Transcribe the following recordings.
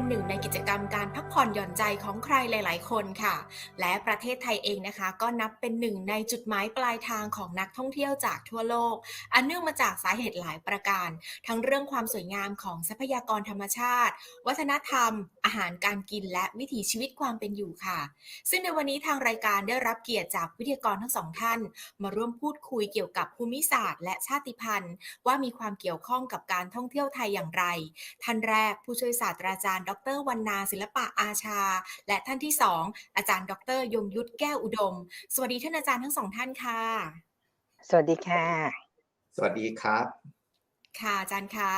เป็นหนึ่งในกิจกรรมการพักผ่อนหย่อนใจของใครหลาย ๆ คนค่ะ และประเทศไทยเองนะคะ ก็นับเป็นหนึ่งในจุดหมายปลายทางของนักท่องเที่ยวจากทั่วโลก อันเนื่องมาจากสาเหตุหลายประการ ทั้งเรื่องความสวยงามของทรัพยากรธรรมชาติ วัฒนธรรม อาหารการกินและวิถีชีวิตความเป็นอยู่ค่ะ ซึ่งในวันนี้ทางรายการได้รับเกียรติจากวิทยากรทั้งสองท่าน มาร่วมพูดคุยเกี่ยวกับภูมิศาสตร์ และชาติพันธุ์ ว่ามีความเกี่ยวข้องกับการท่องเที่ยวไทยอย่างไร ท่านแรกผู้ช่วยศาสตราจารย์ดรวรรณาศิลปะอาชา และท่านที่สองอาจารย์ ดร ยงยุทธแก้วอุดม สวัสดีท่านอาจารย์ทั้งสองท่านค่ะ สวัสดีค่ะ สวัสดีครับ ค่ะอาจารย์คะ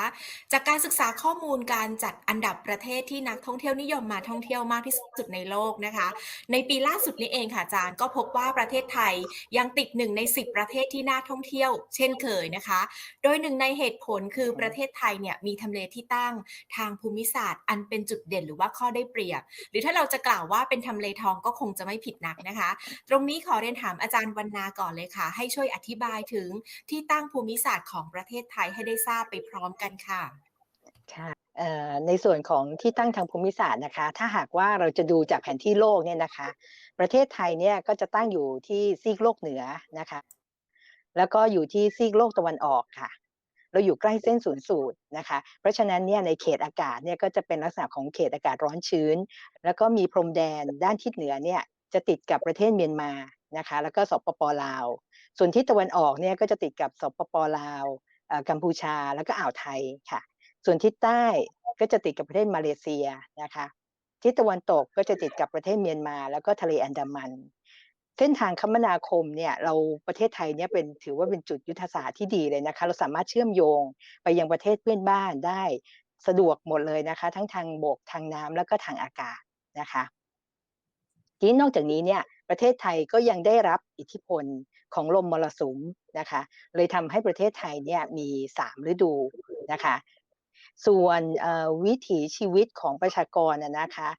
จากการศึกษาข้อมูลการจัดอันดับประเทศที่นักท่องเที่ยวนิยมมาท่องเที่ยวมากที่สุดในโลกนะคะ ในปีล่าสุดนี้เองค่ะอาจารย์ก็พบว่าประเทศไทยยังติดหนึ่งใน 10 ประเทศที่น่าท่องเที่ยว เช่นเคยนะคะ โดยหนึ่งในเหตุผลคือประเทศไทยเนี่ยมีทำเลที่ตั้งทางภูมิศาสตร์ อันเป็นจุดเด่นหรือว่าข้อได้เปรียบ หรือถ้าเราจะกล่าวว่าเป็นทำเลทองก็คงจะไม่ผิดนักนะคะ ตรงนี้ขอเรียนถามอาจารย์วรรณาก่อนเลยค่ะ ให้ช่วยอธิบายถึงที่ตั้งภูมิศาสตร์ของประเทศไทยให้ได้ทราบไปพร้อมกันค่ะค่ะในส่วนของที่ตั้งทางภูมิศาสตร์นะคะ ถ้าหากว่าเราจะดูจากแผนที่โลกเนี่ยนะคะ ประเทศไทยเนี่ยก็จะตั้งอยู่ที่ซีกโลกเหนือนะคะ แล้วก็อยู่ที่ซีกโลกตะวันออกค่ะ เราอยู่ใกล้เส้นศูนย์สูตรนะคะ เพราะฉะนั้นเนี่ยในเขตอากาศเนี่ยก็จะเป็นลักษณะของเขตอากาศร้อนชื้น แล้วก็มีพรมแดนด้านทิศเหนือเนี่ยจะติดกับประเทศเมียนมานะคะ แล้วก็สปปลาว ส่วนทิศตะวันออกเนี่ยก็จะติดกับสปปลาว กัมพูชาแล้วก็อ่าวไทยค่ะ ส่วนทิศใต้ก็จะติดกับประเทศมาเลเซียนะคะทิศตะวันตกก็จะติดกับประเทศเมียนมา แล้วก็ทะเลอันดามัน เส้นทางคมนาคมเนี่ยเราประเทศไทยเนี่ยเป็นถือว่าเป็นจุดยุทธศาสตร์ที่ดีเลยนะคะ เราสามารถเชื่อมโยงไปยังประเทศเพื่อนบ้านได้สะดวกหมดเลยนะคะ ทั้งทางบกทางน้ำแล้วก็ทางอากาศนะคะทีนี้นอกจากนี้เนี่ย ประเทศไทยก็ยังได้รับอิทธิพลของลมมรสุมนะคะ เลยทำให้ประเทศไทยเนี่ยมีสามฤดูนะคะ ส่วนวิถีชีวิตของประชากรนะคะ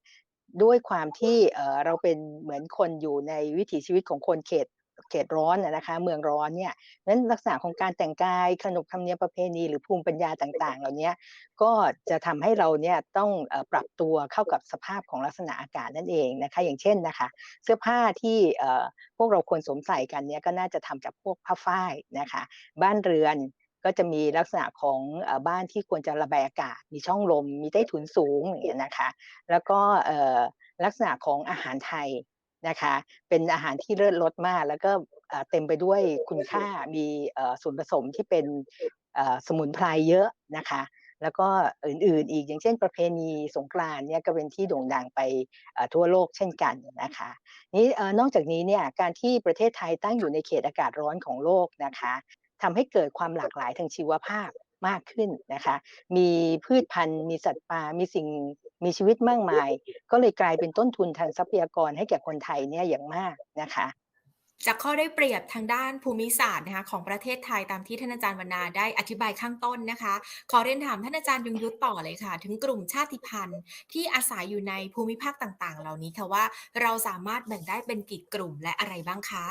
ด้วยความที่เอ่อเราเป็นเหมือนคนอยู่ในวิถีชีวิตของคนเขต เขตร้อนนะคะเมืองร้อนเนี่ยนั้นลักษณะของการแต่งกายขนบธรรมเนียมประเพณีหรือภูมิปัญญาต่างๆ เหล่านี้ก็จะทำให้เราเนี่ยต้องปรับตัวเข้ากับสภาพของลักษณะอากาศนั่นเองนะคะอย่างเช่นนะคะ เสื้อผ้าที่พวกเราควรสวมใส่กันเนี่ยก็น่าจะทำจากพวกผ้าฝ้ายนะคะบ้านเรือนก็จะมีลักษณะของบ้านที่ควรจะระบายอากาศ มีช่องลม มีใต้ถุนสูงอย่างเงี้ยนะคะ แล้วก็ลักษณะของอาหารไทย นะคะ เป็นอาหารที่เลิศรสมาก แล้วก็เต็มไปด้วยคุณค่ามีส่วนผสมที่เป็นสมุนไพรเยอะนะคะ แล้วก็อื่นๆอีกอย่างเช่น ประเพณีสงกรานเนี่ยก็เป็นที่โด่งดังไปทั่วโลกเช่นกันนะคะนี่นอกจากนี้เนี่ยการที่ประเทศไทยตั้งอยู่ในเขตอากาศร้อนของโลกนะคะทำให้เกิดความหลากหลายทางชีวภาพมากขึ้นนะคะ มีพืชพันธุ์ มีสัตว์ป่า มีสิ่ง มีชีวิตมากมาย ก็เลยกลายเป็นต้นทุนทางทรัพยากรให้แก่คนไทยเนี่ยอย่างมากนะคะจากข้อได้เปรียบทางด้านภูมิศาสตร์นะคะของประเทศไทยตามที่ท่านอาจารย์วรรณาได้อธิบายข้างต้นนะคะ ขอเรียนถามท่านอาจารย์ยงยุทธต่อเลยค่ะ ถึงกลุ่มชาติพันธุ์ที่อาศัยอยู่ในภูมิภาคต่างๆ เหล่านี้ค่ะว่าเราสามารถแบ่งได้เป็นกี่กลุ่มและอะไรบ้างคะ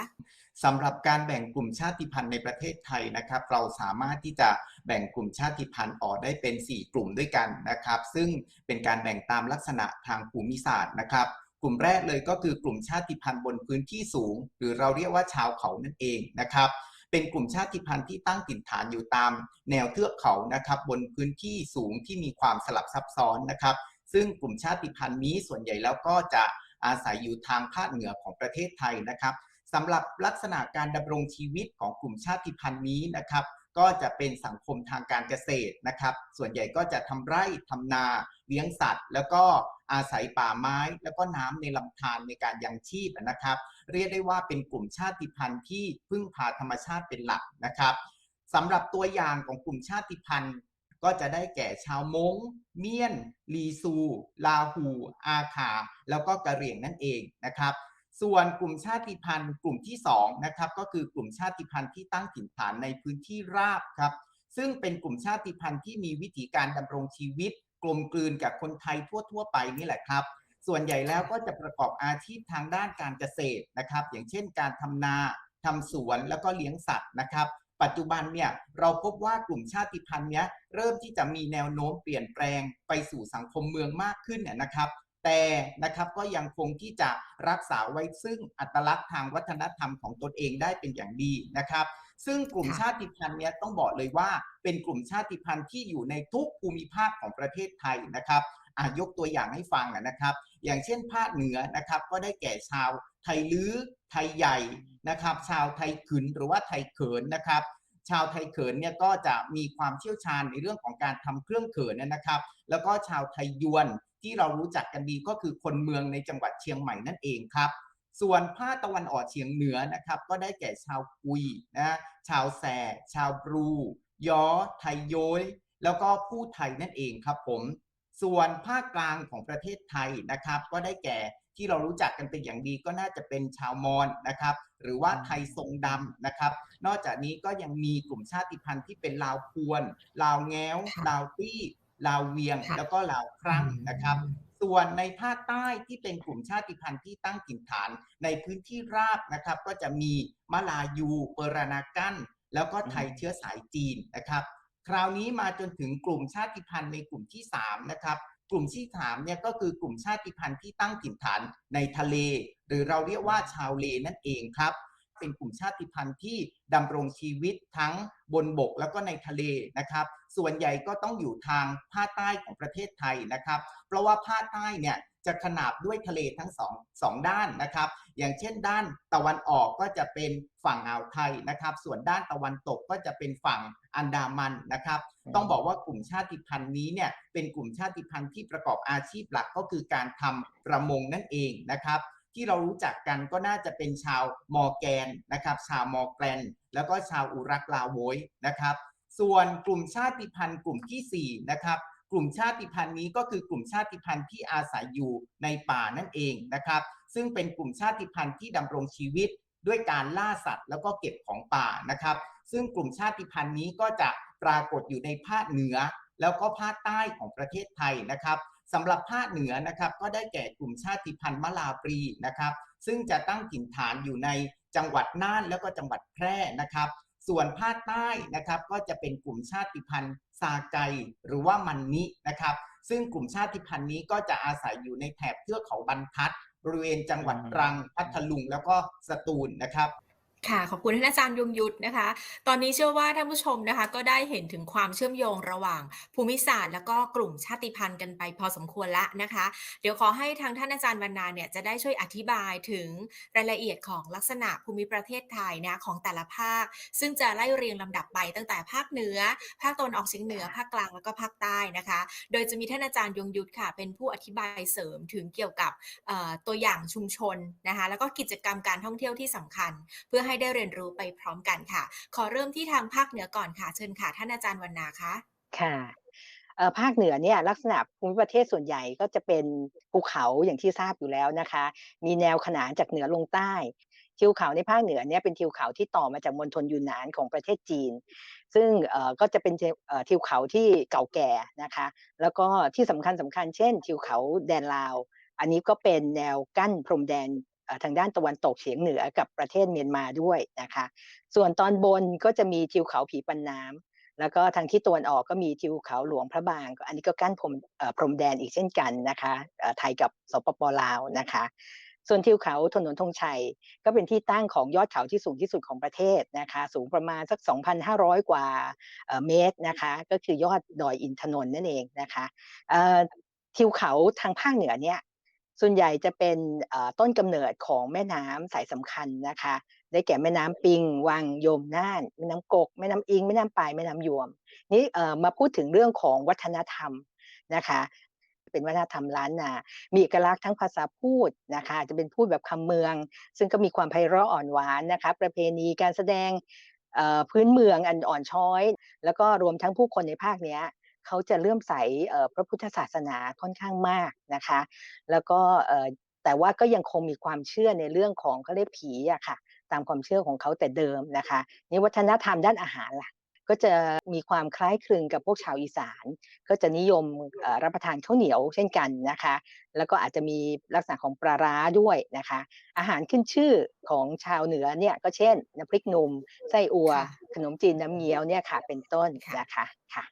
สำหรับการแบ่งกลุ่มชาติพันธุ์ในประเทศไทยนะครับ เราสามารถที่จะแบ่งกลุ่มชาติพันธุ์ออกได้เป็น 4 กลุ่มด้วยกันนะครับ ซึ่งเป็นการแบ่งตามลักษณะทางภูมิศาสตร์นะครับ กลุ่มแรกเลยก็คือกลุ่มชาติพันธุ์บนพื้นที่สูง หรือเราเรียกว่าชาวเขานั่นเองนะครับเป็นกลุ่มชาติพันธุ์ที่ตั้งถิ่นฐานอยู่ตามแนวเทือกเขานะครับ บนพื้นที่สูงที่มีความสลับซับซ้อนนะครับ ซึ่งกลุ่มชาติพันธุ์นี้ส่วนใหญ่แล้วก็จะอาศัยอยู่ทางภาคเหนือของประเทศไทยนะครับ สำหรับลักษณะการดำรงชีวิตของกลุ่มชาติพันธุ์นี้นะครับ ก็จะเป็นสังคมทางการเกษตรนะครับ ส่วนใหญ่ก็จะทำไร่ทำนาเลี้ยงสัตว์ แล้วก็อาศัยป่าไม้ แล้วก็น้ำในลำธารในการยังชีพนะครับ เรียกได้ว่าเป็นกลุ่มชาติพันธุ์ที่พึ่งพาธรรมชาติเป็นหลักนะครับสำหรับตัวอย่างของกลุ่มชาติพันธุ์ก็จะได้แก่ชาวมง้งเมียน ลีซู ลาหู อาคา แล้วก็กะเหรี่ยงนั่นเองนะครับ ส่วนกลุ่มชาติพันธุ์กลุ่มที่2นะครับก็คือกลุ่มชาติพันธุ์ที่ตั้งถิ่นฐานในพื้นที่ราบครับ ซึ่งเป็นกลุ่มชาติพันธุ์ที่มีวิธีการดำรงชีวิต กลมกลืนกับคนไทยทั่ว ๆ ไปนี่แหละครับ ส่วนใหญ่แล้วก็จะประกอบอาชีพทางด้านการเกษตรนะครับ อย่างเช่น การทำนาทำสวนแล้วก็เลี้ยงสัตว์นะครับ ปัจจุบันเนี่ยเราพบว่ากลุ่มชาติพันธุ์เนี้ยเริ่มที่จะมีแนวโน้มเปลี่ยนแปลงไปสู่สังคมเมืองมากขึ้นเนี่ยนะครับ แต่นะครับก็ยังคงที่จะรักษาไว้ซึ่งอัตลักษณ์ทางวัฒนธรรมของตนเองได้เป็นอย่างดีนะครับ ซึ่งกลุ่มชาติพันธุ์เนี้ยต้องบอกเลยว่า เป็นกลุ่มชาติพันธุ์ที่อยู่ในทุกภูมิภาคของประเทศไทยนะครับอะยกตัวอย่างให้ฟังนะครับ อย่างเช่นภาคเหนือนะครับ ก็ได้แก่ชาวไทยลื้อไทยใหญ่นะครับ ชาวไทยขืนหรือว่าไทยเขินนะครับ ชาวไทยเขินเนี่ยก็จะมีความเชี่ยวชาญในเรื่องของการทำเครื่องเขินนะครับ แล้วก็ชาวไทยยวนที่เรารู้จักกันดีก็คือคนเมืองในจังหวัดเชียงใหม่นั่นเองครับ ส่วนภาคตะวันออกเฉียงเหนือนะครับ ก็ได้แก่ชาวกุยนะชาวแสชาวบรูยอไทยโยยแล้วก็ผู้ไทยนั่นเองครับผม ส่วนภาคกลางของประเทศไทยนะครับ ก็ได้แก่ที่เรารู้จักกันเป็นอย่างดีก็น่าจะเป็นชาวมอญนะครับ หรือว่าไทยทรงดำนะครับ นอกจากนี้ก็ยังมีกลุ่มชาติพันธุ์ที่เป็นลาวพวนลาวแง้วค่ะลาวตี้ ลาวเวียงค่ะแล้วก็ลาวครั่งนะครับ ส่วนในภาคใต้ที่เป็นกลุ่มชาติพันธุ์ที่ตั้งถิ่นฐานในพื้นที่ราบนะครับ ก็จะมีมะลายูเปอรานากันแล้วก็ไทยเชื้อสายจีนนะครับ คราวนี้มาจนถึงกลุ่มชาติพันธุ์ในกลุ่มที่สามนะครับ กลุ่มที่สามเนี่ยก็คือกลุ่มชาติพันธุ์ที่ตั้งถิ่นฐานในทะเล หรือเราเรียกว่าชาวเลนั่นเองครับ เป็นกลุ่มชาติพันธุ์ที่ดำรงชีวิตทั้งบนบกแล้วก็ในทะเลนะครับ ส่วนใหญ่ก็ต้องอยู่ทางภาคใต้ของประเทศไทยนะครับ เพราะว่าภาคใต้เนี่ยจะขนาบด้วยทะเลทั้งสองสองด้านนะครับ อย่างเช่นด้านตะวันออกก็จะเป็นฝั่งอ่าวไทยนะครับ ส่วนด้านตะวันตกก็จะเป็นฝั่งอันดามันนะครับ ต้องบอกว่ากลุ่มชาติพันธุ์นี้เนี่ยเป็นกลุ่มชาติพันธุ์ที่ประกอบอาชีพหลักก็คือการทำประมงนั่นเองนะครับ ที่เรารู้จักกันก็น่าจะเป็นชาวมอร์แกนนะครับ ชาวมอร์แกรนแล้วก็ชาวอุรักลาโวยนะครับ ส่วนกลุ่มชาติพันธุ์กลุ่มที่4นะครับกลุ่มชาติพันธุ์นี้ก็คือกลุ่มชาติพันธุ์ที่อาศัยอยู่ในป่านั่นเองนะครับ ซึ่งเป็นกลุ่มชาติพันธุ์ที่ดำรงชีวิตด้วยการล่าสัตว์แล้วก็เก็บของป่านะครับ ซึ่งกลุ่มชาติพันธุ์นี้ก็จะปรากฏอยู่ในภาคเหนือ แล้วก็ภาคใต้ของประเทศไทยนะครับสำหรับภาคเหนือนะครับก็ได้แก่กลุ่มชาติพันธุ์มะลาปรีนะครับ ซึ่งจะตั้งถิ่นฐานอยู่ในจังหวัดน่านแล้วก็จังหวัดแพร่นะครับ ส่วนภาคใต้นะครับก็จะเป็นกลุ่มชาติพันธุ์ซาไกหรือว่ามันนินะครับ ซึ่งกลุ่มชาติพันธุ์นี้ก็จะอาศัยอยู่ในแถบเทือกเขาบรรทัด บริเวณจังหวัดตรังพัทลุงแล้วก็สตูลนะครับ ค่ะ ขอบคุณท่านอาจารย์ยงยุทธนะคะ ตอนนี้เชื่อว่าท่านผู้ชมนะคะ ก็ได้เห็นถึงความเชื่อมโยงระหว่างภูมิศาสตร์ แล้วก็กลุ่มชาติพันธุ์กันไปพอสมควรแล้วนะคะ เดี๋ยวขอให้ทางท่านอาจารย์วรรณาเนี่ยจะได้ช่วยอธิบายถึงรายละเอียดของลักษณะภูมิประเทศไทยนะของแต่ละภาค ซึ่งจะไล่เรียงลำดับไปตั้งแต่ภาคเหนือ ภาคตะวันออกเฉียงเหนือภาคกลางแล้วก็ภาคใต้นะคะ โดยจะมีท่านอาจารย์ยงยุทธค่ะ เป็นผู้อธิบายเสริมถึงเกี่ยวกับตัวอย่างชุมชนนะคะ แล้วก็กิจกรรมการท่องเที่ยวที่สำคัญ เพื่อใให้ได้เรียนรู้ไปพร้อมกันค่ะ ขอเริ่มที่ทางภาคเหนือก่อนค่ะ เชิญค่ะ ท่านอาจารย์วรรณาคะค่ะภาคเหนือเนี่ยลักษณะภูมิประเทศส่วนใหญ่ก็จะเป็นภูเขาอย่างที่ทราบอยู่แล้วนะคะ มีแนวขนานจากเหนือลงใต้ทิวเขาในภาคเหนือเนี่ยเป็นทิวเขาที่ต่อมาจากมณฑลยูนนานของประเทศจีน ซึ่งก็จะเป็นทิวเขาที่เก่าแก่นะคะ แล้วก็ที่สำคัญสำคัญเช่น ทิวเขาแดนลาว อันนี้ก็เป็นแนวกั้นพรมแดน ทางด้านตะวันตกเฉียงเหนือกับประเทศเมียนมาด้วยนะคะ ส่วนตอนบนก็จะมีทิวเขาผีปันน้ำแล้วก็ทางที่ตะวันออกก็มีทิวเขาหลวงพระบางอันนี้ก็กั้นพรมพรมแดนอีกเช่นกันนะคะไทยกับสปปลาวนะคะส่วนทิวเขาถนนธงชัย ก็เป็นที่ตั้งของยอดเขาที่สูงที่สุดของประเทศนะคะสูงประมาณสัก 2,500 กว่าเมตรนะคะก็คือยอดดอยอินทนนท์นั่นเองนะคะทิวเขาทางภาคเหนือเนี่ย ส่วนใหญ่จะเป็นต้นกำเนิดของแม่น้ำสายสำคัญนะคะ ได้แก่แม่น้ำปิง วังยมน่าน แม่น้ำกก แม่น้ำอิง แม่น้ำปาย แม่น้ำยวม นี่มาพูดถึงเรื่องของวัฒนธรรมนะคะ เป็นวัฒนธรรมล้านนา มีเอกลักษณ์ทั้งภาษาพูดนะคะ จะเป็นพูดแบบคำเมือง ซึ่งก็มีความไพเราะอ่อนหวานนะคะ ประเพณีการแสดงพื้นเมืองอันอ่อนช้อย แล้วก็รวมทั้งผู้คนในภาคเนี้ย เขาจะเลื่อมใสเอ่อพระพุทธศาสนาค่อนข้างมากนะคะ แล้วก็เอ่อแต่ว่าก็ยังคงมีความเชื่อในเรื่องของเขาเรียกผีอะค่ะ ตามความเชื่อของเขาแต่เดิมนะคะนี่วัฒนธรรมด้านอาหารล่ะก็ก็จะมีความคล้ายคลึงกับพวกชาวอีสาน ก็จะนิยมเอ่อรับประทานข้าวเหนียวเช่นกันนะคะ แล้วก็อาจจะมีลักษณะของปลาร้าด้วยนะคะ อาหารขึ้นชื่อของชาวเหนือเนี่ยก็เช่นน้ำพริกหนุ่มไส้อั่วค่ะขนมจีนน้ำเงี้ยวเนี่ยค่ะเป็นต้นค่ะนะคะค่ะ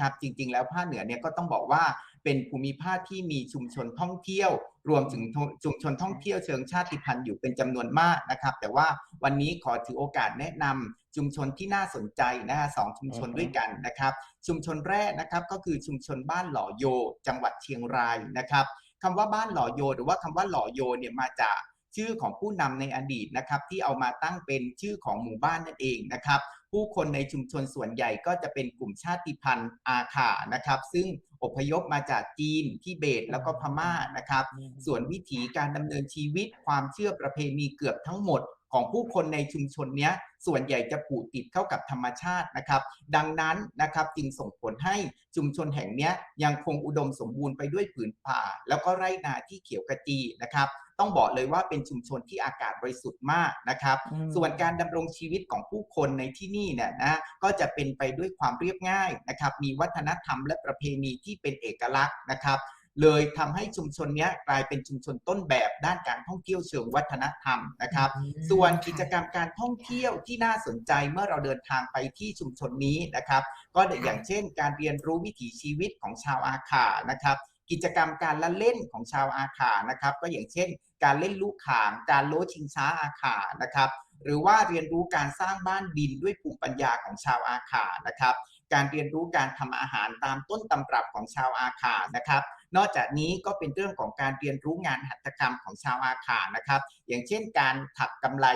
ครับจริงๆ แล้วภาคเหนือเนี่ยก็ต้องบอกว่าเป็นภูมิภาคที่มีชุมชนท่องเที่ยว รวมถึงชุมชนท่องเที่ยวเชิงชาติพันธุ์อยู่เป็นจำนวนมากนะครับ แต่ว่าวันนี้ขอถือโอกาสแนะนำชุมชนที่น่าสนใจนะฮะสองชุมชนด้วยกันนะครับ ชุมชนแรกนะครับก็คือชุมชนบ้านหล่อโย จังหวัดเชียงรายนะครับคำว่าบ้านหล่อโย หรือว่าคำว่าหล่อโยเนี่ยมาจากชื่อของผู้นำในอดีตนะครับที่เอามาตั้งเป็นชื่อของหมู่บ้านนั่นเองนะครับ ผู้คนในชุมชนส่วนใหญ่ก็จะเป็นกลุ่มชาติพันธุ์อาขานะครับ ซึ่งอพยพมาจากจีนทิเบตแล้วก็พม่านะครับ ส่วนวิถีการดำเนินชีวิตความเชื่อประเพณีเกือบทั้งหมดของผู้คนในชุมชนเนี้ยส่วนใหญ่จะผูกติดเข้ากับธรรมชาตินะครับ ดังนั้นนะครับจึงส่งผลให้ชุมชนแห่งนี้ยยังคงอุดมสมบูรณ์ไปด้วยผืนป่า แล้วก็ไร่นาที่เขียวกระจีนะครับ ต้องบอกเลยว่าเป็นชุมชนที่อากาศบริสุทธิ์มากนะครับอืมส่วนการดำรงชีวิตของผู้คนในที่นี่เนี่ยนะก็จะเป็นไปด้วยความเรียบง่ายนะครับ มีวัฒนธรรมและประเพณีที่เป็นเอกลักษณ์นะครับเลยทำให้ชุมชนเนี้ยกลายเป็นชุมชนต้นแบบด้านการท่องเที่ยวเชิงวัฒนธรรมนะครับอืมส่วนค่ะกิจกรรมการท่องเที่ยวที่น่าสนใจเมื่อเราเดินทางไปที่ชุมชนนี้นะครับ ก็อย่างเช่น การเรียนรู้วิถีชีวิตของชาวอาขานะครับ กิจกรรมการละเล่นของชาวอาขานะครับ ก็อย่างเช่น การเล่นลูกข่าง การโลชิงช้าอาขานะครับ หรือว่าเรียนรู้การสร้างบ้านดินด้วยภูมิปัญญาของชาวอาขานะครับ การเรียนรู้การทำอาหารตามต้นตำรับของชาวอาขานะครับ นอกจากนี้ก็เป็นเรื่องของการเรียนรู้งานหัตถกรรมของชาวอาขานะครับ อย่างเช่นการถักกำไร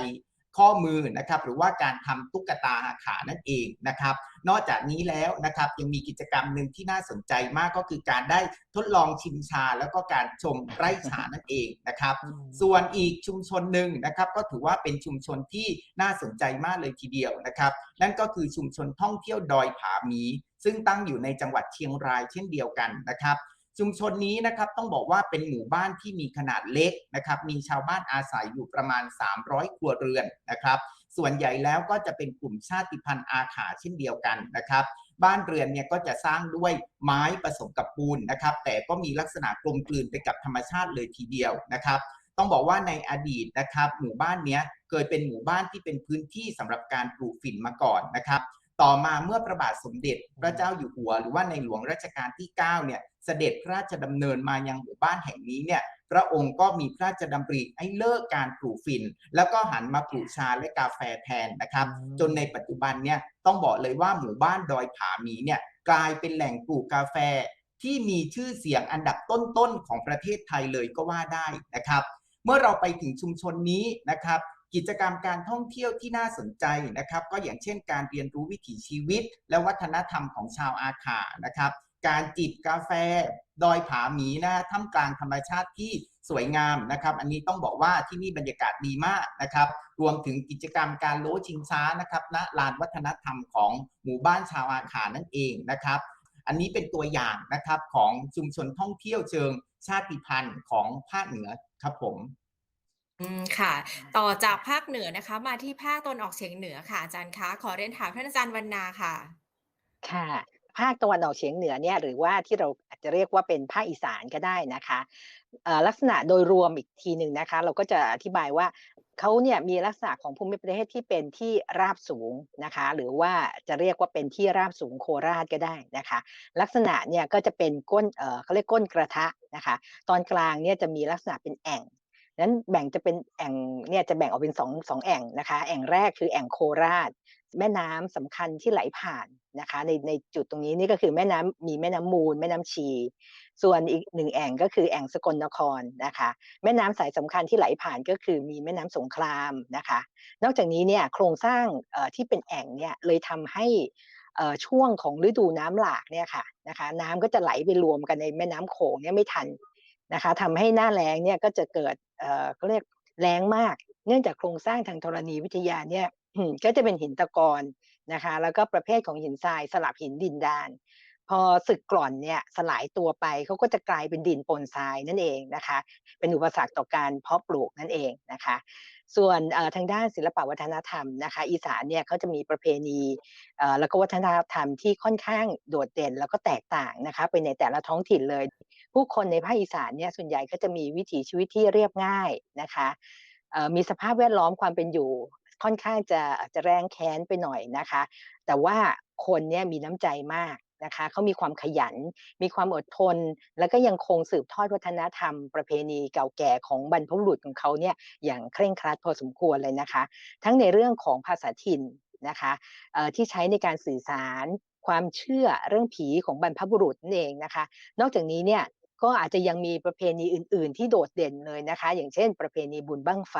ข้อมือนะครับหรือว่าการทำตุ๊กตาอาขานั่นเองนะครับ นอกจากนี้แล้วนะครับยังมีกิจกรรมหนึ่งที่น่าสนใจมากก็คือการได้ทดลองชิมชาแล้วก็การชมไร่ชานั่นเองนะครับอืมส่วนอีกชุมชนหนึ่งนะครับ ก็ถือว่าเป็นชุมชนที่น่าสนใจมากเลยทีเดียวนะครับ นั่นก็คือชุมชนท่องเที่ยวดอยผาหมี ซึ่งตั้งอยู่ในจังหวัดเชียงรายเช่นเดียวกันนะครับ ชุมชนนี้นะครับต้องบอกว่าเป็นหมู่บ้านที่มีขนาดเล็กนะครับมีชาวบ้านอาศัยอยู่ประมาณ 300 ครัวเรือนนะครับ ส่วนใหญ่แล้วก็จะเป็นกลุ่มชาติพันธุ์อาขาเช่นเดียวกันนะครับ บ้านเรือนเนี่ยก็จะสร้างด้วยไม้ผสมกับปูนนะครับ แต่ก็มีลักษณะกลมกลืนไปกับธรรมชาติเลยทีเดียวนะครับต้องบอกว่าในอดีตนะครับหมู่บ้านเนี้ยเคยเป็นหมู่บ้านที่เป็นพื้นที่สำหรับการปลูกฝิ่นมาก่อนนะครับ ต่อมาเมื่อพระบาทสมเด็จพระเจ้าอยู่หัว หรือว่าในหลวงรัชกาลที่9เนี่ย เสด็จพระราชดำเนินมายังหมู่บ้านแห่งนี้เนี่ยพระองค์ก็มีพระราชดำริให้เลิกการปลูกฝิ่น แล้วก็หันมาปลูกชาและกาแฟแทนนะครับอืมจนในปัจจุบันเนี่ยต้องบอกเลยว่าหมู่บ้านดอยผาหมีเนี่ยกลายเป็นแหล่งปลูกกาแฟที่มีชื่อเสียงอันดับต้นๆของประเทศไทยเลยก็ว่าได้นะครับ เมื่อเราไปถึงชุมชนนี้นะครับ กิจกรรมการท่องเที่ยวที่น่าสนใจนะครับ ก็อย่างเช่นการเรียนรู้วิถีชีวิต และวัฒนธรรมของชาวอาขานะครับ การจิบกาแฟดอยผาหมีนะท่ามกลางธรรมชาติที่สวยงามนะครับ อันนี้ต้องบอกว่าที่นี่บรรยากาศดีมากนะครับ รวมถึงกิจกรรมการโลชิงช้านะครับณลานวัฒนธรรมของหมู่บ้านชาวอาขานั่นเองนะครับ อันนี้เป็นตัวอย่างนะครับของชุมชนท่องเที่ยวเชิงชาติพันธุ์ของภาคเหนือครับผมอืมค่ะ ต่อจากภาคเหนือนะคะ มาที่ภาคตะวันออกเฉียงเหนือค่ะอาจารย์คะขอเรียนถามท่านอาจารย์วรรณาค่ะ ค่ะ ภาคตะวันออกเฉียงเหนือเนี่ยหรือว่าที่เราอาจจะเรียกว่าเป็นภาคอีสานก็ได้นะคะลักษณะโดยรวมอีกทีหนึ่งนะคะ เราก็จะอธิบายว่าเขาเนี่ยมีลักษณะของภูมิประเทศที่เป็นที่ราบสูงนะคะ หรือว่าจะเรียกว่าเป็นที่ราบสูงโคราชก็ได้นะคะ ลักษณะเนี่ยก็จะเป็นก้นเออเขาเรียกก้นกระทะนะคะ ตอนกลางเนี่ยจะมีลักษณะเป็นแอ่ง นั้นแบ่งจะเป็นแอ่งเนี่ยจะแบ่งออกเป็นสองสองแอ่งนะคะ แอ่งแรกคือแอ่งโคราช แม่น้ำสำคัญที่ไหลผ่านนะคะ ในในจุดตรงนี้นี่ก็คือแม่น้ำมีแม่น้ำมูล แม่น้ำชี ส่วนอีกหนึ่งแอ่งก็คือแอ่งสกลนครนะคะ แม่น้ำสายสำคัญที่ไหลผ่านก็คือมีแม่น้ำสงครามนะคะ นอกจากนี้เนี่ยโครงสร้างเอ่อที่เป็นแอ่งเนี่ยเลยทำให้อ่อช่วงของฤดูน้ำหลากเนี่ยค่ะนะคะน้ำก็จะไหลไปรวมกันในแม่น้ำโขงเนี่ยไม่ทัน นะคะทำให้หน้าแล้งเนี่ยก็จะเกิดเอ่อเขาเรียกแล้งมาก เนื่องจากโครงสร้างทางธรณีวิทยาเนี่ยก็จะเป็นหินตะกอนนะคะแล้วก็ประเภทของหินทรายสลับหินดินดาน พอสึกกร่อนเนี่ยสลายตัวไปเขาก็จะกลายเป็นดินปนทรายนั่นเองนะคะ เป็นอุปสรรคต่อการเพาะปลูกนั่นเองนะคะ ส่วนเอ่อทางด้านศิลปวัฒนธรรมนะคะ อีสานเนี่ยเขาจะมีประเพณีเอ่อแล้วก็วัฒนธรรมที่ค่อนข้างโดดเด่นแล้วก็แตกต่างนะคะไปในแต่ละท้องถิ่นเลย ผู้คนในภาคอีสานเนี่ยส่วนใหญ่ก็จะมีวิถีชีวิตที่เรียบง่ายนะคะมีสภาพแวดล้อมความเป็นอยู่ค่อนข้างจะจะแรงแค้นไปหน่อยนะคะ แต่ว่าคนเนี่ยมีน้ำใจมากนะคะเขามีความขยัน มีความอดทน แล้วก็ยังคงสืบทอดวัฒนธรรม ประเพณีเก่าแก่ของบรรพบุรุษของเขาเนี่ยอย่างเคร่งครัดพอสมควรเลยนะคะ ทั้งในเรื่องของภาษาถิ่นนะคะที่ใช้ในการสื่อสารความเชื่อเรื่องผีของบรรพบุรุษนั่นเองนะคะ นอกจากนี้เนี่ย ก็อาจจะยังมีประเพณีอื่น ๆ ที่โดดเด่นเลยนะคะ อย่างเช่น ประเพณีบุญบั้งไฟ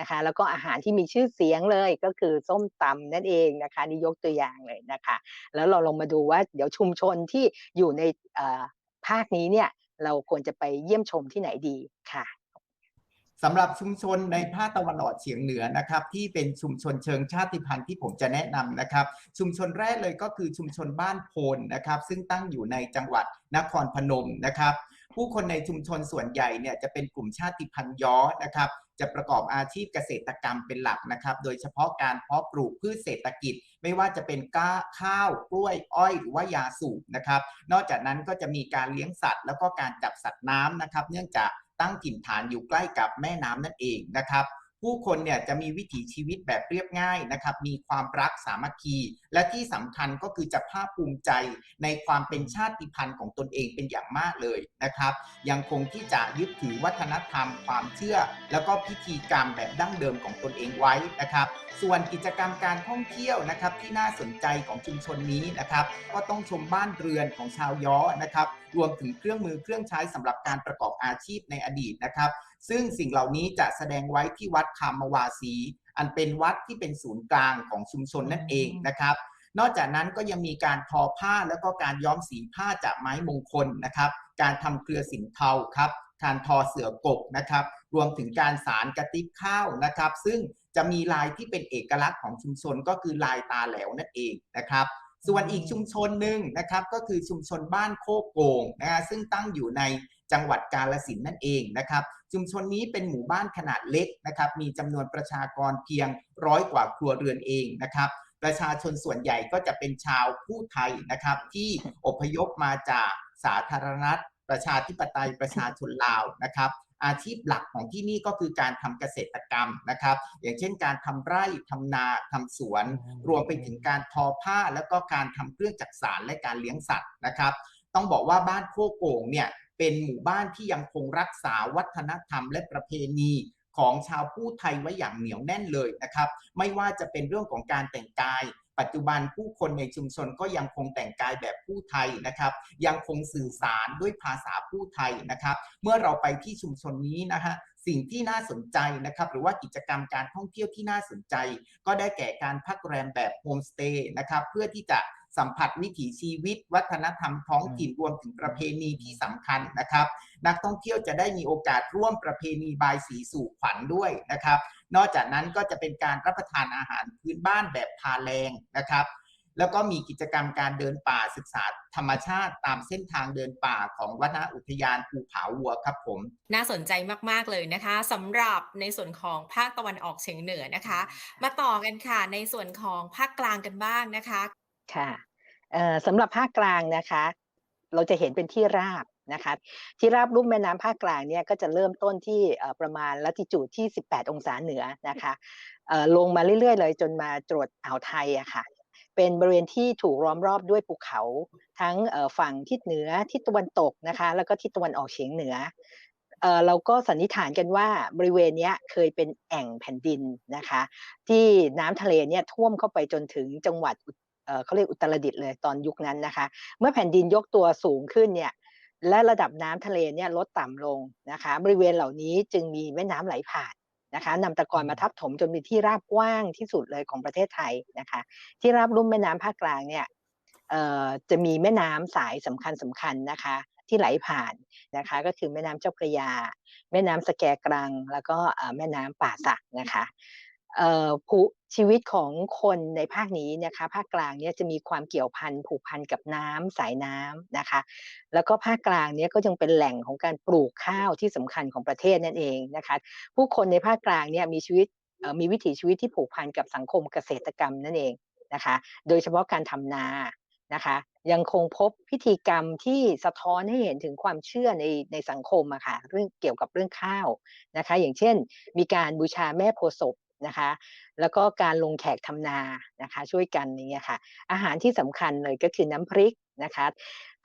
นะคะ แล้วก็อาหารที่มีชื่อเสียงเลยก็คือส้มตำนั่นเองนะคะนี่ยกตัวอย่างเลยนะคะ แล้วเราลองมาดูว่าเดี๋ยวชุมชนที่อยู่ในภาคนี้เนี่ยเราควรจะไปเยี่ยมชมที่ไหนดีค่ะสำหรับชุมชนในภาคตะวันออกเฉียงเหนือนะครับ ที่เป็นชุมชนเชิงชาติพันธุ์ที่ผมจะแนะนำนะครับ ชุมชนแรกเลยก็คือชุมชนบ้านโพนนะครับ ซึ่งตั้งอยู่ในจังหวัดนครพนมนะครับ ผู้คนในชุมชนส่วนใหญ่เนี่ยจะเป็นกลุ่มชาติพันธุ์ย้อนะครับ จะประกอบอาชีพเกษตรกรรมเป็นหลักนะครับ โดยเฉพาะการเพาะปลูกพืชเศรษฐกิจ ไม่ว่าจะเป็นก้าข้าวกล้วยอ้อยหรือว่ายาสูบนะครับ นอกจากนั้นก็จะมีการเลี้ยงสัตว์ แล้วก็การจับสัตว์น้ำนะครับ เนื่องจากตั้งถิ่นฐานอยู่ใกล้กับแม่น้ำนั่นเองนะครับ ผู้คนเนี่ยจะมีวิถีชีวิตแบบเรียบง่ายนะครับ มีความรักสามัคคี และที่สำคัญก็คือจะภาคภูมิใจในความเป็นชาติพันธุ์ของตนเองเป็นอย่างมากเลยนะครับ ยังคงที่จะยึดถือวัฒนธรรม ความเชื่อ แล้วก็พิธีกรรมแบบดั้งเดิมของตนเองไว้นะครับ ส่วนกิจกรรมการท่องเที่ยวนะครับที่น่าสนใจของชุมชนนี้นะครับ ก็ต้องชมบ้านเรือนของชาวย้อนะครับ รวมถึงเครื่องมือเครื่องใช้สำหรับการประกอบอาชีพในอดีตนะครับ ซึ่งสิ่งเหล่านี้จะแสดงไว้ที่วัดคามวาสี อันเป็นวัดที่เป็นศูนย์กลางของชุมชนนั่นเองนะครับ นอกจากนั้นก็ยังมีการทอผ้าแล้วก็การย้อมสีผ้าจากไม้มงคลนะครับ การทำเครือสินเทาครับการทอเสือกกนะครับ รวมถึงการสารกระติบข้าวนะครับ ซึ่งจะมีลายที่เป็นเอกลักษณ์ของชุมชนก็คือลายตาแหลวนั่นเองนะครับ ส่วนอีกชุมชนหนึ่งนะครับก็คือชุมชนบ้านโคกโกงนะฮะซึ่งตั้งอยู่ในจังหวัดกาลสินธุ์นั่นเองนะครับ ชุมชนนี้เป็นหมู่บ้านขนาดเล็กนะครับ มีจำนวนประชากรเพียงร้อยกว่าครัวเรือนเองนะครับ ประชาชนส่วนใหญ่ก็จะเป็นชาวผู้ไทยนะครับ ที่อพยพมาจากสาธารณรัฐประชาธิปไตยประชาชนลาวนะครับ อาชีพหลักของที่นี่ก็คือการทำเกษตรกรรมนะครับ อย่างเช่นการทำไร่ทำนาทำสวน รวมไปถึงการทอผ้าแล้วก็การทำเครื่องจักสานและการเลี้ยงสัตว์นะครับ ต้องบอกว่าบ้านโคโกงเนี่ย เป็นหมู่บ้านที่ยังคงรักษาวัฒนธรรมและประเพณีของชาวผู้ไทยไว้อย่างเหนียวแน่นเลยนะครับ ไม่ว่าจะเป็นเรื่องของการแต่งกาย ปัจจุบันผู้คนในชุมชนก็ยังคงแต่งกายแบบผู้ไทยนะครับ ยังคงสื่อสารด้วยภาษาผู้ไทยนะครับ เมื่อเราไปที่ชุมชนนี้นะฮะสิ่งที่น่าสนใจนะครับ หรือว่ากิจกรรมการท่องเที่ยวที่น่าสนใจ ก็ได้แก่การพักแรมแบบโฮมสเตย์นะครับเพื่อที่จะ สัมผัสวิถีชีวิต วัฒนธรรมท้องถิ่นรวมถึงประเพณีที่สำคัญนะครับ นักท่องเที่ยวจะได้มีโอกาสร่วมประเพณีบายสีสู่ขวัญด้วยนะครับ นอกจากนั้นก็จะเป็นการรับประทานอาหารพื้นบ้านแบบพาแรงนะครับแล้วก็มีกิจกรรมการเดินป่าศึกษาธรรมชาติตามเส้นทางเดินป่าของวนอุทยานภูผาวัวครับผม น่าสนใจมาก ๆ เลยนะคะสำหรับในส่วนของภาคตะวันออกเฉียงเหนือนะคะ มาต่อกันค่ะในส่วนของภาคกลางกันบ้างนะคะ ค่ะสำหรับภาคกลางนะคะ เราจะเห็นเป็นที่ราบนะคะ ที่ราบลุ่มแม่น้ำภาคกลางเนี่ยก็จะเริ่มต้นที่ประมาณลัติจูดที่ 18 องศาเหนือนะคะลงมาเรื่อยๆ เลยจนมาตรวจอ่าวไทยอะค่ะเป็นบริเวณที่ถูกล้อมรอบด้วยภูเขา ทั้งฝั่งทิศเหนือทิศตะวันตกนะคะ แล้วก็ทิศตะวันออกเฉียงเหนือเราก็สันนิษฐานกันว่าบริเวณนี้เคยเป็นแอ่งแผ่นดินนะคะ ที่น้ำทะเลเนี่ยท่วมเข้าไปจนถึงจังหวัดอุ เอ่อเขาเรียกอุตรดิตถ์เลยตอนยุคนั้นนะคะ เมื่อแผ่นดินยกตัวสูงขึ้นเนี่ยและระดับน้ำทะเลเนี่ยลดต่ำลงนะคะ บริเวณเหล่านี้จึงมีแม่น้ำไหลผ่านนะคะนำตะกอนมาทับถมจนเป็นที่ราบกว้างที่สุดเลยของประเทศไทยนะคะ ที่ราบลุ่มแม่น้ำภาคกลางเนี่ยเอ่อจะมีแม่น้ำสายสำคัญสำคัญนะคะ ที่ไหลผ่านนะคะ ก็คือแม่น้ำเจ้าพระยา แม่น้ำสแกกรัง แล้วก็เอ่อแม่น้ำป่าสักนะคะเอ่อ ผู้ชีวิตของคนในภาคนี้นะคะภาคกลางเนี่ยจะมีความเกี่ยวพันผูกพันกับน้ำสายน้ำนะคะ แล้วก็ภาคกลางเนี่ยก็ยังเป็นแหล่งของการปลูกข้าวที่สำคัญของประเทศนั่นเองนะคะผู้คนในภาคกลางเนี่ยมีชีวิตมีวิถีชีวิตที่ผูกพันกับสังคมเกษตรกรรมนั่นเองนะคะ โดยเฉพาะการทำนานะคะยังคงพบพิธีกรรมที่สะท้อนให้เห็นถึงความเชื่อในในสังคมอะค่ะเรื่องเกี่ยวกับเรื่องข้าวนะคะ อย่างเช่น มีการบูชาแม่โพศพ นะคะ แล้วก็การลงแขกทำนานะคะ ช่วยกันอย่างเงี้ค่ะ อาหารที่สำคัญเลยก็คือน้ำพริกนะคะ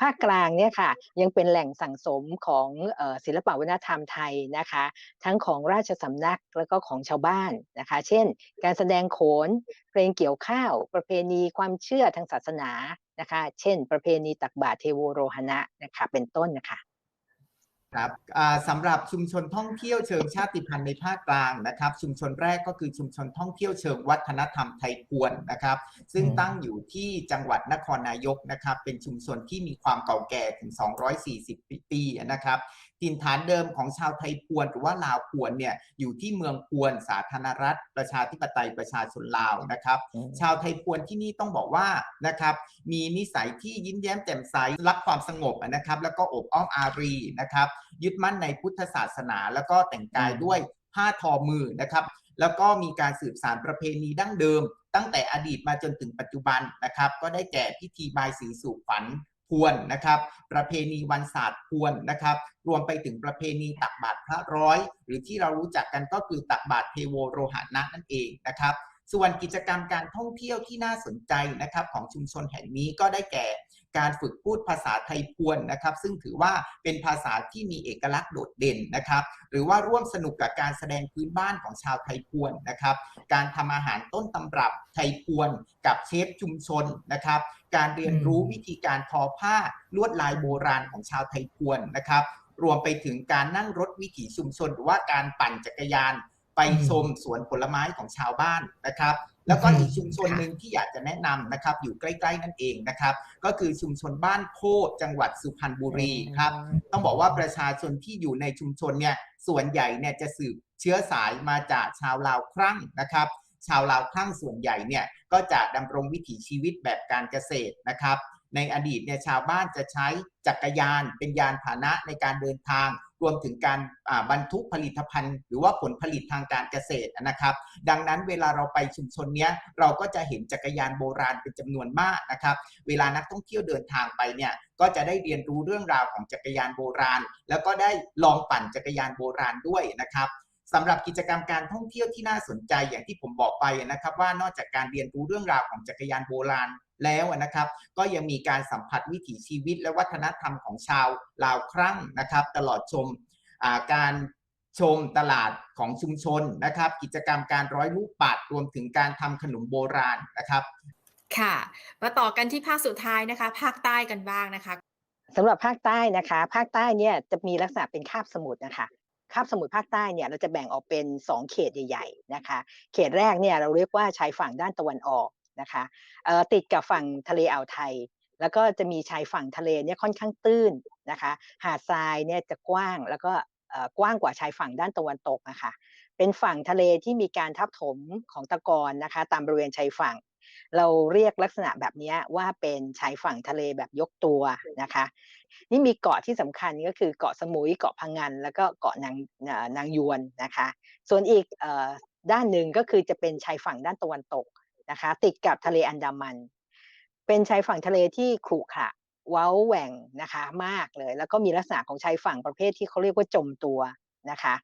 ภาคกลางเนี่ยค่ะยังเป็นแหล่งสั่งสมของศิลปวัฒนธรรมไทยนะคะ ทั้งของราชสำนักแล้วก็ของชาวบ้านนะคะ เช่น การแสดงโขนเพลงเกี่ยวข้าว ประเพณีความเชื่อทางศาสนานะคะ เช่น ประเพณีตักบาตรเทโวโรหณะนะคะเป็นต้นนะคะ ครับสำหรับชุมชนท่องเที่ยวเชิงชาติพันธุ์ในภาคกลางนะครับ ชุมชนแรกก็คือชุมชนท่องเที่ยวเชิงวัฒนธรรมไทยควนนะครับ ซึ่งตั้งอยู่ที่จังหวัดนครนายกนะครับ เป็นชุมชนที่มีความเก่าแก่ถึง 240 ปีนะครับ ถิ่นฐานเดิมของชาวไทยพวนหรือว่าลาวพวนเนี่ยอยู่ที่เมืองพวนสาธารณรัฐ ประชาธิปไตยประชาชนลาวนะครับอืมชาวไทยพวนที่นี่ต้องบอกว่านะครับมีนิสัยที่ยิ้มแย้มแจ่มใสรักความสงบนะครับ แล้วก็อบอ้อมอารีนะครับ ยึดมั่นในพุทธศาสนา แล้วก็แต่งกายอืมด้วยผ้าทอมือนะครับ แล้วก็มีการสืบสานประเพณีดั้งเดิม ตั้งแต่อดีตมาจนถึงปัจจุบันนะครับ ก็ได้แก่พิธีบายสีสู่ฝัน พวนนะครับ ประเพณีวันศาสตร์พวนนะครับ รวมไปถึงประเพณีตักบาตรพระร้อย หรือที่เรารู้จักกันก็คือตักบาตรเทโวโรหะนะนั่นเองนะครับ ส่วนกิจกรรมการท่องเที่ยวที่น่าสนใจนะครับของชุมชนแห่งนี้ก็ได้แก่ การฝึกพูดภาษาไทยพวนนะครับ ซึ่งถือว่าเป็นภาษาที่มีเอกลักษณ์โดดเด่นนะครับ หรือว่าร่วมสนุกกับการแสดงพื้นบ้านของชาวไทยพวนนะครับ การทำอาหารต้นตำรับไทยพวนกับเชฟชุมชนนะครับ การเรียนรู้วิธีการทอผ้าลวดลายโบราณของชาวไทยพวนนะครับ รวมไปถึงการนั่งรถวิถีชุมชน หรือว่าการปั่นจักรยานไปชมสวนผลไม้ของชาวบ้านนะครับ แล้วก็อีกชุมชนหนึ่งที่อยากจะแนะนำนะครับ อยู่ใกล้ๆนั่นเองนะครับ ก็คือชุมชนบ้านโคดจังหวัดสุพรรณบุรีครับต้องบอกว่าประชาชนที่อยู่ในชุมชนเนี่ยส่วนใหญ่เนี่ยจะสืบเชื้อสายมาจากชาวลาวครั่งนะครับ ชาวลาวครั่งส่วนใหญ่เนี่ยก็จะดำรงวิถีชีวิตแบบการเกษตรนะครับ ในอดีตเนี่ยชาวบ้านจะใช้จักรยานเป็นยานพาหนะในการเดินทาง รวมถึงการบรรทุกผลิตภัณฑ์ หรือว่าผลผลิตทางการเกษตรนะครับ ดังนั้นเวลาเราไปชุมชนเนี้ยเราก็จะเห็นจักรยานโบราณเป็นจำนวนมากนะครับ เวลานักท่องเที่ยวเดินทางไปเนี่ยก็จะได้เรียนรู้เรื่องราวของจักรยานโบราณ แล้วก็ได้ลองปั่นจักรยานโบราณด้วยนะครับสำหรับกิจกรรมการท่องเที่ยวที่น่าสนใจอย่างที่ผมบอกไปนะครับ ว่านอกจากการเรียนรู้เรื่องราวของจักรยานโบราณ แล้วนะครับ ก็ยังมีการสัมผัสวิถีชีวิต และวัฒนธรรมของชาวลาวครั่งนะครับ ตลอดชมอ่าการชมตลาดของชุมชนนะครับ กิจกรรมการร้อยลูกปัดรวมถึงการทำขนมโบราณนะครับ ค่ะ มาต่อกันที่ภาคสุดท้ายนะคะ ภาคใต้กันบ้างนะคะสำหรับภาคใต้นะคะ ภาคใต้เนี่ยจะมีลักษณะเป็นคาบสมุทรนะคะคาบสมุทรภาคใต้เนี่ยเราจะแบ่งออกเป็น 2 เขตใหญ่ ๆนะคะ เขตแรกเนี่ยเราเรียกว่าชายฝั่งด้านตะวันออก นะคะติดกับฝั่งทะเลอ่าวไทย แล้วก็จะมีชายฝั่งทะเลเนี่ยค่อนข้างตื้นนะคะหาดทรายเนี่ยจะกว้างแล้วก็กว้างกว่าชายฝั่งด้านตะวันตกนะคะเป็นฝั่งทะเลที่มีการทับถมของตะกอนนะคะตามบริเวณชายฝั่ง เราเรียกลักษณะแบบนี้ว่าเป็นชายฝั่งทะเลแบบยกตัวนะคะนี่มีเกาะที่สำคัญก็คือเกาะสมุยเกาะพังงานแล้วก็เกาะนางนางยวนนะคะ ส่วนอีกด้านหนึ่งก็คือจะเป็นชายฝั่งด้านตะวันตก นะคะ ติดกับทะเลอันดามัน เป็นชายฝั่งทะเลที่ขรุขระเว้าแหว่งนะคะมากเลย แล้วก็มีลักษณะของชายฝั่งประเภทที่เขาเรียกว่าจมตัวนะคะ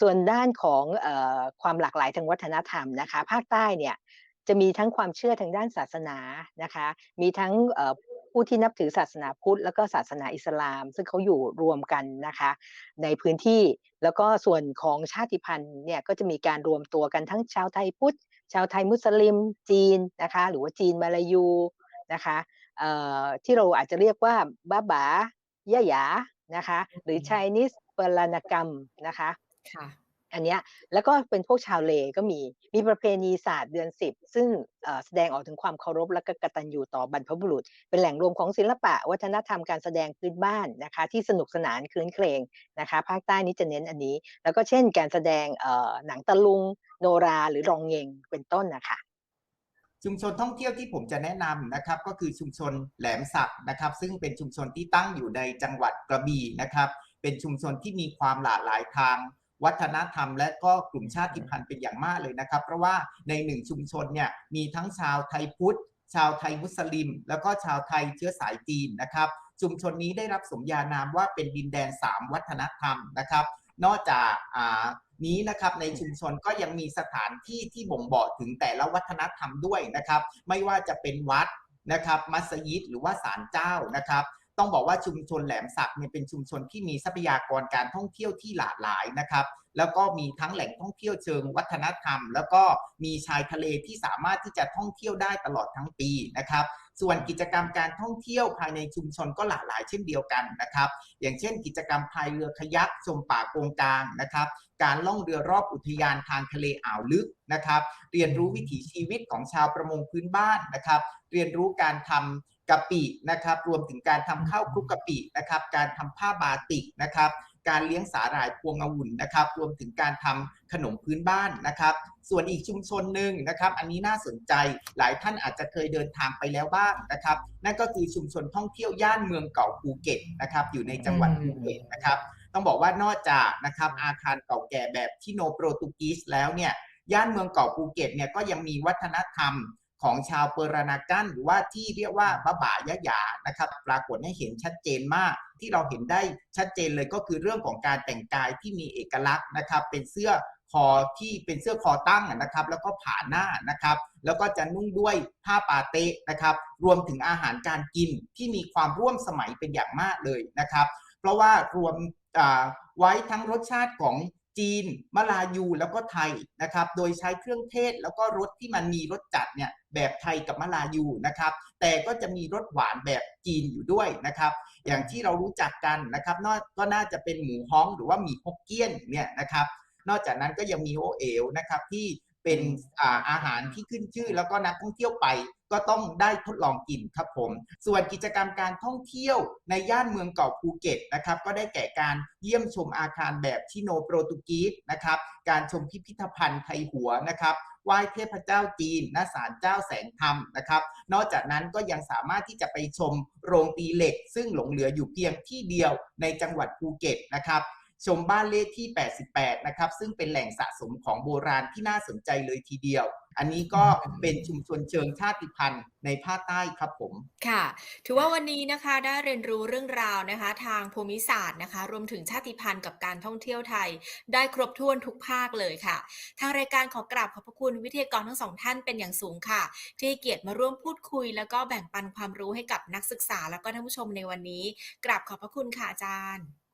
ส่วนด้านของออความหลากหลายทางวัฒนธรรมนะคะ ภาคใต้เนี่ยจะมีทั้งความเชื่อทางด้านศาสนานะคะ มีทั้ง ผู้ที่นับถือศาสนาพุทธ แล้วก็ศาสนาอิสลาม ซึ่งเขาอยู่รวมกันนะคะ ในพื้นที่แล้วก็ส่วนของชาติพันธุ์เนี่ยก็จะมีการรวมตัวกันทั้งชาวไทยพุทธ ชาวไทยมุสลิม จีนนะคะ หรือว่าจีนมาลายูนะคะเอ่อที่เราอาจจะเรียกว่าบ้าบายะหยานะคะ หรือ Chinese ปรานกรรมนะคะค่ะ อันเนี้ยแล้วก็เป็นพวกชาวเลก็มีมีประเพณีศาสตร์เดือนสิบซึ่งแสดงออกถึงความเคารพและก็กตัญญูต่อบรรพบุรุษ เป็นแหล่งรวมของศิลปะ วัฒนธรรมการแสดงพื้นบ้านนะคะ ที่สนุกสนานคลื้นเครงนะคะภาคใต้นี้จะเน้นอันนี้ แล้วก็เช่น การแสดงหนังตะลุง โนรา หรือรองเงงเป็นต้นนะคะชุมชนท่องเที่ยวที่ผมจะแนะนำนะครับก็คือชุมชนแหลมสักนะครับ ซึ่งเป็นชุมชนที่ตั้งอยู่ในจังหวัดกระบี่นะครับ เป็นชุมชนที่มีความหลากหลายทาง วัฒนธรรม และก็กลุ่มชาติพันธุ์เป็นอย่างมากเลยนะครับ เพราะว่าในหนึ่งชุมชนเนี่ยมีทั้งชาวไทยพุทธ ชาวไทยมุสลิม แล้วก็ชาวไทยเชื้อสายจีนนะครับชุมชนนี้ได้รับสมญานามว่าเป็นดินแดนสามวัฒนธรรมนะครับ นอกจากนี้นะครับในชุมชนก็ยังมีสถานที่ที่บ่งบอกถึงแต่ละวัฒนธรรมด้วยนะครับ ไม่ว่าจะเป็นวัดนะครับมัสยิดหรือว่าศาลเจ้านะครับ ต้องบอกว่าชุมชนแหลมสักเนี่ยเป็นชุมชนที่มีทรัพยากรการท่องเที่ยวที่หลากหลายนะครับ แล้วก็มีทั้งแหล่งท่องเที่ยวเชิงวัฒนธรรม แล้วก็มีชายทะเลที่สามารถที่จะท่องเที่ยวได้ตลอดทั้งปีนะครับ ส่วนกิจกรรมการท่องเที่ยวภายในชุมชนก็หลากหลายเช่นเดียวกันนะครับ อย่างเช่น กิจกรรมพายเรือคายักชมป่าโกงกลางนะครับ การล่องเรือรอบอุทยานทางทะเลอ่าวลึกนะครับ เรียนรู้วิถีชีวิตของชาวประมงพื้นบ้านนะครับ เรียนรู้การทำ กะปินะครับรวมถึงการทำข้าวคลุกกะปินะครับการทำผ้าบาติกนะครับการเลี้ยงสาหร่ายพวงองุ่นนะครับรวมถึงการทำขนมพื้นบ้านนะครับ ส่วนอีกชุมชนหนึ่งนะครับ อันนี้น่าสนใจหลายท่านอาจจะเคยเดินทางไปแล้วบ้างนะครับ นั่นก็คือชุมชนท่องเที่ยวย่านเมืองเก่าภูเก็ตนะครับอยู่ในจังหวัดภูเก็ตนะครับต้องบอกว่านอกจากนะครับอาคารเก่าแก่แบบที่โนโปรตุกีสแล้วเนี่ยย่านเมืองเก่าภูเก็ตเนี่ยก็ยังมีวัฒนธรรม ของชาวเปอร์นากันหรือว่าที่เรียกว่าบาบายะยานะครับปรากฏให้เห็นชัดเจนมาก ที่เราเห็นได้ชัดเจนเลยก็คือเรื่องของการแต่งกายที่มีเอกลักษณ์นะครับ เป็นเสื้อคอที่เป็นเสื้อคอตั้งนะครับ แล้วก็ผ่าหน้านะครับ แล้วก็จะนุ่งด้วยผ้าปาเตะนะครับ รวมถึงอาหารการกินที่มีความร่วมสมัยเป็นอย่างมากเลยนะครับ เพราะว่ารวมไว้ทั้งรสชาติของ จีนมาลายูแล้วก็ไทยนะครับ โดยใช้เครื่องเทศแล้วก็รสที่มันมีรสจัดเนี่ยแบบไทยกับมาลายูนะครับ แต่ก็จะมีรสหวานแบบจีนอยู่ด้วยนะครับ อย่างที่เรารู้จักกันนะครับนอกก็น่าจะเป็นหมูฮ้องหรือว่าหมี่ฮกเกี้ยนเนี่ยนะครับ นอกจากนั้นก็ยังมีโอเอ๋วนะครับที่ เป็นอ่าอาหารที่ขึ้นชื่อ แล้วก็นักท่องเที่ยวไปก็ต้องได้ทดลองกินครับผม ส่วนกิจกรรมการท่องเที่ยวในย่านเมืองเก่าภูเก็ตนะครับก็ได้แก่การเยี่ยมชมอาคารแบบชิโนโปรตุกีสนะครับการชมพิพิธภัณฑ์ไทยหัวนะครับไหว้เทพเจ้าจีนณศาลเจ้าแสงธรรมนะครับ นอกจากนั้นก็ยังสามารถที่จะไปชมโรงตีเหล็ก ซึ่งหลงเหลืออยู่เพียงที่เดียวในจังหวัดภูเก็ตนะครับ ชมบ้านเลขที่ 88 นะครับ ซึ่งเป็นแหล่งสะสมของโบราณที่น่าสนใจเลยทีเดียว อันนี้ก็เป็นชุมชนเชิงชาติพันธุ์ในภาคใต้ครับผม ค่ะ ถือว่าวันนี้นะคะได้เรียนรู้เรื่องราวนะคะ ทางภูมิศาสตร์นะคะ รวมถึงชาติพันธุ์กับการท่องเที่ยวไทย ได้ครบถ้วนทุกภาคเลยค่ะ ทางรายการขอกราบขอบพระคุณวิทยากรทั้งสองท่านเป็นอย่างสูงค่ะ ที่ให้เกียรติมาร่วมพูดคุย แล้วก็แบ่งปันความรู้ให้กับนักศึกษาแล้วก็ท่านผู้ชมในวันนี้ กราบขอบพระคุณค่ะอาจารย์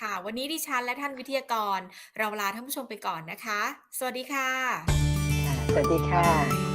ค่ะ วันนี้ดิฉันและท่านวิทยากร เราลาท่านผู้ชมไปก่อนนะคะ สวัสดีค่ะ สวัสดีค่ะ